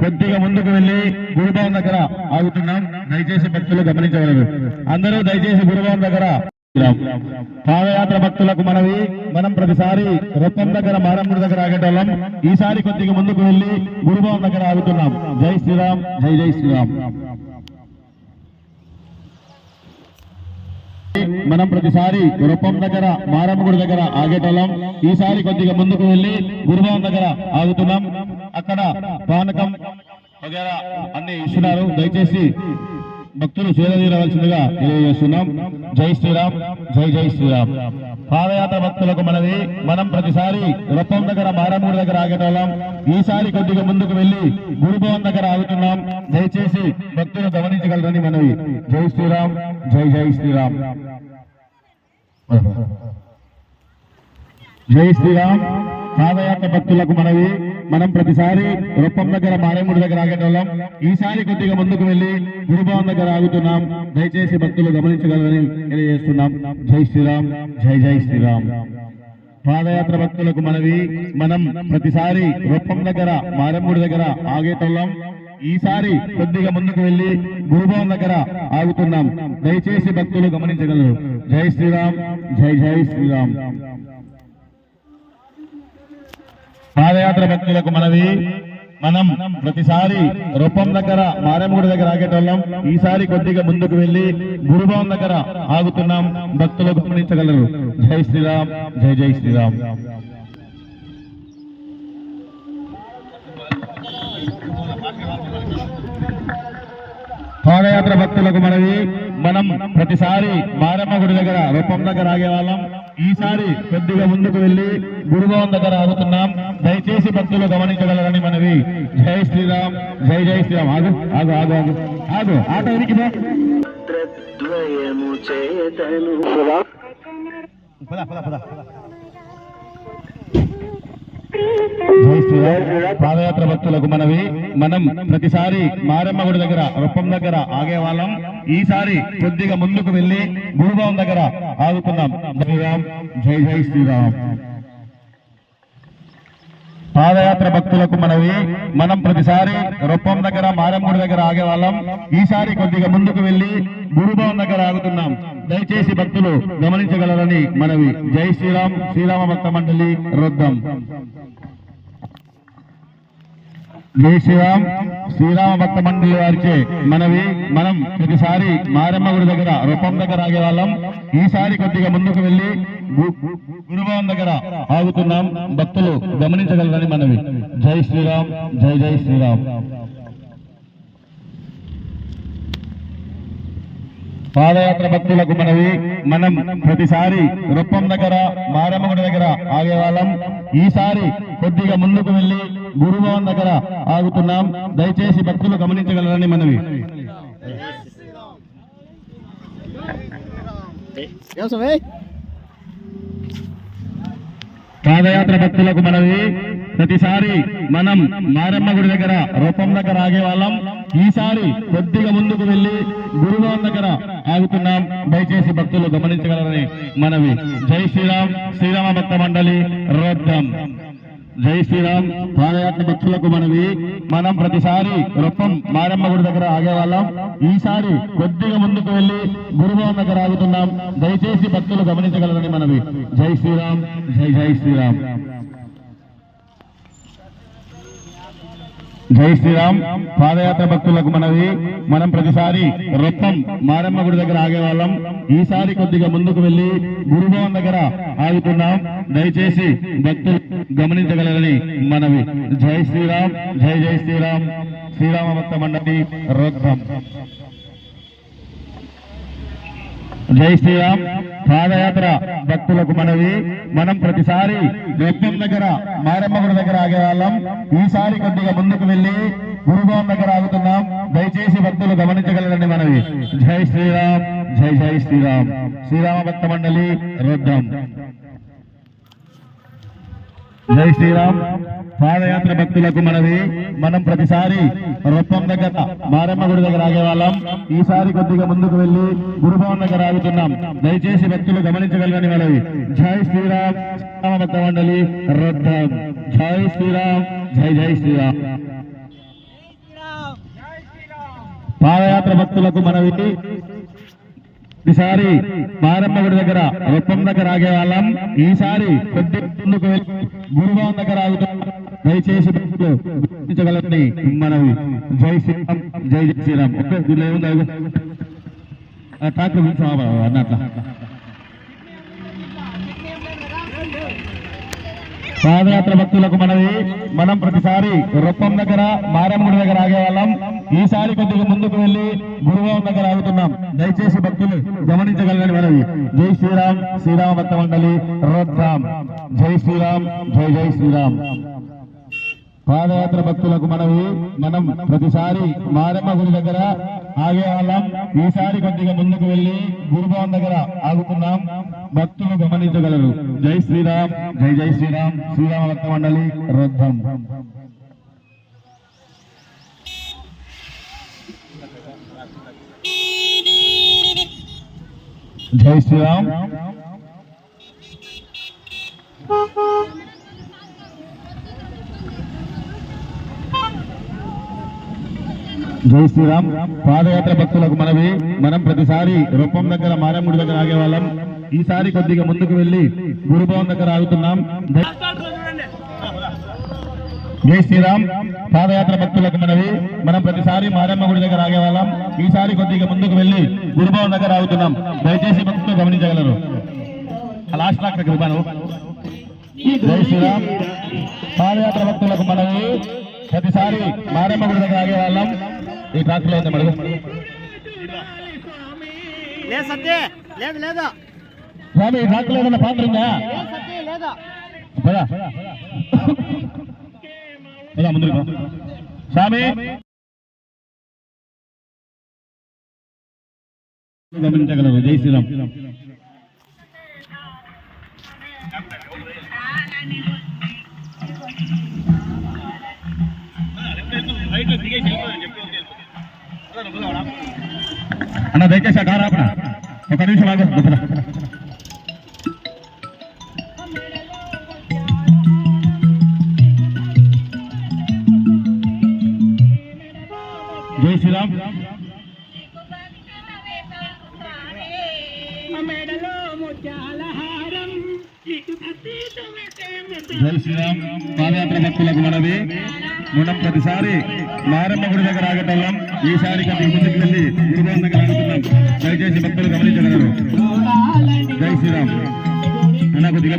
కొద్దిగా ముందుకు వెళ్ళి గురుభవన్ దగ్గర ఆగుతున్నాం. దయచేసి భక్తులు గమనించగలరు. అందరూ దయచేసి గురుభవన్ దగ్గర పాదయాత్ర భక్తులకు మనవి. మనం ప్రతిసారి రొప్పం దగ్గర మారమ్మడి దగ్గర ఆగేటోళ్ళం. ఈసారి కొద్దిగా ముందుకు వెళ్ళి గురుభవన్ దగ్గర ఆగుతున్నాం. జై శ్రీరామ్ జై జై శ్రీరామ్. మనం ప్రతిసారి రూపం దగ్గర మారమ్మగుడి దగ్గర ఆగేటోళ్ళం. ఈసారి కొద్దిగా ముందుకు వెళ్ళి గురుభవన్ దగ్గర ఆగుతున్నాం. అక్కడ పానకం వగేరా అన్ని ఇస్తున్నారు. దయచేసి భక్తులు సేద తెలియజేస్తున్నాం. జై శ్రీరామ్ జై జై శ్రీరామ్. పాదయాత్ర భక్తులకు మనది మనం ప్రతిసారి రొప్పం దగ్గర మారమ్మగుడి దగ్గర ఆగేటోళ్ళం ఈసారి కొద్దిగా ముందుకు వెళ్ళి గురుభవన్ దగ్గర ఆగుతున్నాం. దయచేసి భక్తులు గమనించగలరని మనవి. జై శ్రీరామ్ జై జై శ్రీరామ్. జై శ్రీరామ్. పాదయాత్ర భక్తులకు మనవి. మనం ప్రతిసారి రొప్పం దగ్గర మారేముడి దగ్గర ఆగేటోళ్ళం. ఈసారి కొద్దిగా ముందుకు వెళ్ళి గురుభవన్ దగ్గర ఆగుతున్నాం. దయచేసి భక్తులు గమనించగలరని తెలియజేస్తున్నాం. జై శ్రీరామ్ జై జై శ్రీరామ్. పాదయాత్ర భక్తులకు మనవి. మనం ప్రతిసారి రొప్పం దగ్గర మారెమ్ముడి దగ్గర ఆగేటోళ్ళం. ఈసారి కొద్దిగా ముందుకు వెళ్ళి గురుభవన్ దగ్గర ఆగుతున్నాం. దయచేసి భక్తులు గమనించగలరు. జై శ్రీరామ్ జై జై శ్రీరామ్. పాదయాత్ర భక్తులకు మనది మనం ప్రతిసారి రూపం దగ్గర మారెమ్మగుడి దగ్గర ఆగేటోళ్ళం. ఈసారి కొద్దిగా ముందుకు వెళ్ళి గురుభవన్ దగ్గర ఆగుతున్నాం. భక్తులు గమనించగలరు. జై శ్రీరామ్ జై జై శ్రీరామ్. పాదయాత్ర భక్తులకు మనవి. మనం ప్రతిసారి మారమ్మ గుడి దగ్గర రూపం దగ్గర ఆగేవాళ్ళం. ఈసారి కొద్దిగా ముందుకు వెళ్ళి గురుభవన్ దగ్గర ఆగుతున్నాం. దయచేసి భక్తులు గమనించగలరని మనవి. జై శ్రీరామ్ జై జై శ్రీరామ్. ఆగు ఆగు ఆగు ఆగు. ఆగు ఆట వెనక్కి పో. ద్వయము చేతను పద, పద, పద. జై శ్రీరామ్. పాదయాత్ర భక్తులకు మనవి. మనం ప్రతిసారి మారమ్మ గుడి దగ్గర రొప్పం దగ్గర ఆగేవాళ్ళం. ఈసారి కొద్దిగా ముందుకు వెళ్ళి గురుభవన్ దగ్గర ఆగుతున్నాం జై జై శ్రీరామ్. పాదయాత్ర భక్తులకు మనవి. మనం ప్రతిసారి రొప్పం దగ్గర మారమ్ముడి దగ్గర ఆగేవాళ్ళం. ఈసారి కొద్దిగా ముందుకు వెళ్ళి గురుభవన్ దగ్గర ఆగుతున్నాం. దయచేసి భక్తులు గమనించగలరని మనవి. జై శ్రీరామ్ శ్రీరామ భక్త మండలి రుద్దం. జై శ్రీరామ్. శ్రీరామ భక్త మండలి వారిచే మనవి మనం ప్రతిసారి మారమ్మ గుడి దగ్గర రూపం దగ్గర ఆగేవాళ్ళం. ఈసారి కొద్దిగా ముందుకు వెళ్ళి గు- గురుభవన్ దగ్గర ఆగుతున్నాం. భక్తులు గమనించగలరని మనవి. జై శ్రీరామ్ జై జై శ్రీరామ్. పాదయాత్ర భక్తులకు మనవి. మనం ప్రతిసారి రొప్పం దగ్గర మారమ్మగుడి దగ్గర ఆగేవాళ్ళం. ఈసారి కొద్దిగా ముందుకు వెళ్ళి గురుభవన్ దగ్గర ఆగుతున్నాం. దయచేసి భక్తులు గమనించగలరని మనవి. పాదయాత్ర భక్తులకు మనవి. ప్రతిసారి మనం మారమ్మ గుడి దగ్గర రూపం దగ్గర ఆగేవాళ్ళం ఈసారి కొద్దిగా ముందుకు వెళ్ళి గురుభవన్ దగ్గర ఆగుతున్నాం. దయచేసి భక్తులు గమనించగలరని మనవి. జై శ్రీరామ్ శ్రీరామ భక్త మండలి రోద్దం జై శ్రీరామ్ పాదయాత్ర భక్తులకు మనవి. మనం ప్రతిసారి రొప్పం మారమ్మ గుడి దగ్గర ఆగేవాళ్ళం ఈసారి కొద్దిగా ముందుకు వెళ్ళి గురుభవన్ దగ్గర ఆగుతున్నాం. దయచేసి భక్తులు గమనించగలరని మనవి. జై శ్రీరామ్ జై జై శ్రీరామ్. జై శ్రీరామ్. పాదయాత్ర భక్తులకు మనవి. మనం ప్రతిసారి రొప్పం మారమ్మ గుడి దగ్గర ఆగేవాళ్ళం. ఈసారి కొద్దిగా ముందుకు వెళ్ళి గురుభవన్ దగ్గర ఆగుతున్నాం. దయచేసి భక్తులు గమనించగలరని మనవి. జై శ్రీరామ్. జై జై శ్రీరామ్. శ్రీరామ భక్త మండలి రొప్పం జై శ్రీరామ్. పాదయాత్ర భక్తులకు మనవి. మనం ప్రతిసారి రొప్పం దగ్గర మారమ్మగుడి దగ్గర ఆగేవాళ్ళం ఈసారి కొద్దిగా ముందుకు వెళ్ళి గురుభవన్ దగ్గర ఆగుతున్నాం. దయచేసి భక్తులు గమనించగలరని మనవి. జై శ్రీరామ్ జై జై శ్రీరామ్. శ్రీరామ భక్త మండలి రుద్రం జై శ్రీరామ్. పాదయాత్ర భక్తులకు మనవి. మనం ప్రతిసారి రొప్పం దగ్గర మారమ్మ గుడి దగ్గర ఆగేవాళ్ళం ఈసారి కొద్దిగా ముందుకు వెళ్ళి గురుభవన్ దగ్గర ఆగుతున్నాం. దయచేసి భక్తులు గమనించగలగని మనవి. జై శ్రీరామ్. భక్త మండలి రుద్రం జై శ్రీరామ్. జై జై శ్రీరామ్. పాదయాత్ర భక్తులకు మనవి. ఈసారి మారమ్మగుడి దగ్గర రొప్పం దగ్గర ఆగే వాళ్ళం. ఈసారి కొద్ది ముందుకు వెళ్ళి గురుభవన్ దగ్గర ఆగుతాం దయచేసి గుర్తించగలని మనవి. జై శ్రీరామ్ జై జై శ్రీరామ్. ఒక్క దీనిలో ఏముంది ట్రాక్టర్ గురించి అన్నట్ల పాదయాత్ర భక్తులకు మనవి. మనం ప్రతిసారి రొప్పం దగ్గర మారమ్మగుడి దగ్గర ఆగే వాళ్ళం ఈసారి కొద్దిగా ముందుకు వెళ్ళి గురుభవన్ దగ్గర ఆగుతున్నాం. దయచేసి భక్తులు గమనించగలని మనవి. జై శ్రీరామ్ శ్రీరామ భక్త మండలి రోడ్రామ్ జై శ్రీరామ్ జై జై శ్రీరామ్. పాదయాత్ర భక్తులకు మనవి. మనం ప్రతిసారి మారమ్మ గుడి దగ్గర ఆగే వాళ్ళం ఈసారి కొద్దిగా ముందుకు వెళ్ళి గురుభవన్ దగ్గర ఆగుతున్నాం. భక్తులు గమనించగలరు. జై శ్రీరామ్ జై జై శ్రీరామ్. శ్రీరామ భక్త మండలి రొద్ధం జై శ్రీరామ్. జై శ్రీరామ్. పాదయాత్ర భక్తులకు మనవి. మనం ప్రతిసారి రూపం దగ్గర మారమ్ముడి దగ్గర ఆగే వాళ్ళం. ఈసారి కొద్దిగా ముందుకు వెళ్ళి గురుభవన్ దగ్గర ఆగుతున్నాం. జై- శ్రీరామ్. పాదయాత్ర భక్తులకు మనవి. మనం ప్రతిసారి మారమ్మ గుడి దగ్గర ఆగే వాళ్ళం. ఈసారి కొద్దిగా ముందుకు వెళ్ళి గురుభవన్ దగ్గర ఆగుతున్నాం. దయచేసి భక్తులు గమనించగలరు. లాస్ట్ లాక్ దగ్గర జై శ్రీరామ్. పాదయాత్ర భక్తులకు మనవి. ప్రతిసారి మారమ్మ గుడి దగ్గర ఆగే వాళ్ళం. ఈ ట్రాక్లో ఉంది మడుగు? లేదు సత్య లేదు లేదు. స్వామి ఈ ట్రాక్లో ఏదైనా పాత్ర ఉందా? లేదు సత్య లేదు. పదా. పదా ముందుకు పో. స్వామి. గమనించగలరు జై శ్రీరామ్. అన్న దయచేసి ఆ కారు ఆపనా ఒక నిమిషం ఆగు లోపల. జై శ్రీరామ్ మెడలో ముత్యాల హారం ఇటు భక్తి జై శ్రీరామ్ పాదయాత్ర భక్తులకు మనవి మనం ప్రతిసారి మారమ్మ గుడి దగ్గర ఆగటం ఈసారి ముందుకు వెళ్ళి గురుభవన్ దగ్గర ఆగుతున్నాం. దయచేసి భక్తులు గమనించగలరు. జై శ్రీరామ్. నాకు కొద్దిగా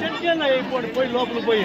చెప్తాను పోయి లోపల పోయి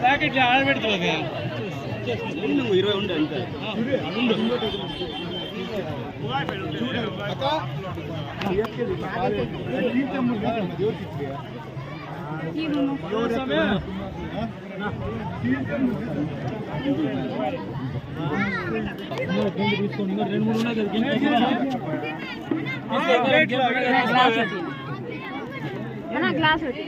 ప్యాకెట్ ఆడబెడుతుంది ఇరవై ఉండే అంతే గ్లాస్ ఒకటి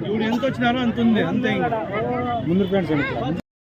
ఇప్పుడు ఎంత వచ్చినారో అంత ఉంది అంతే ఇంకా.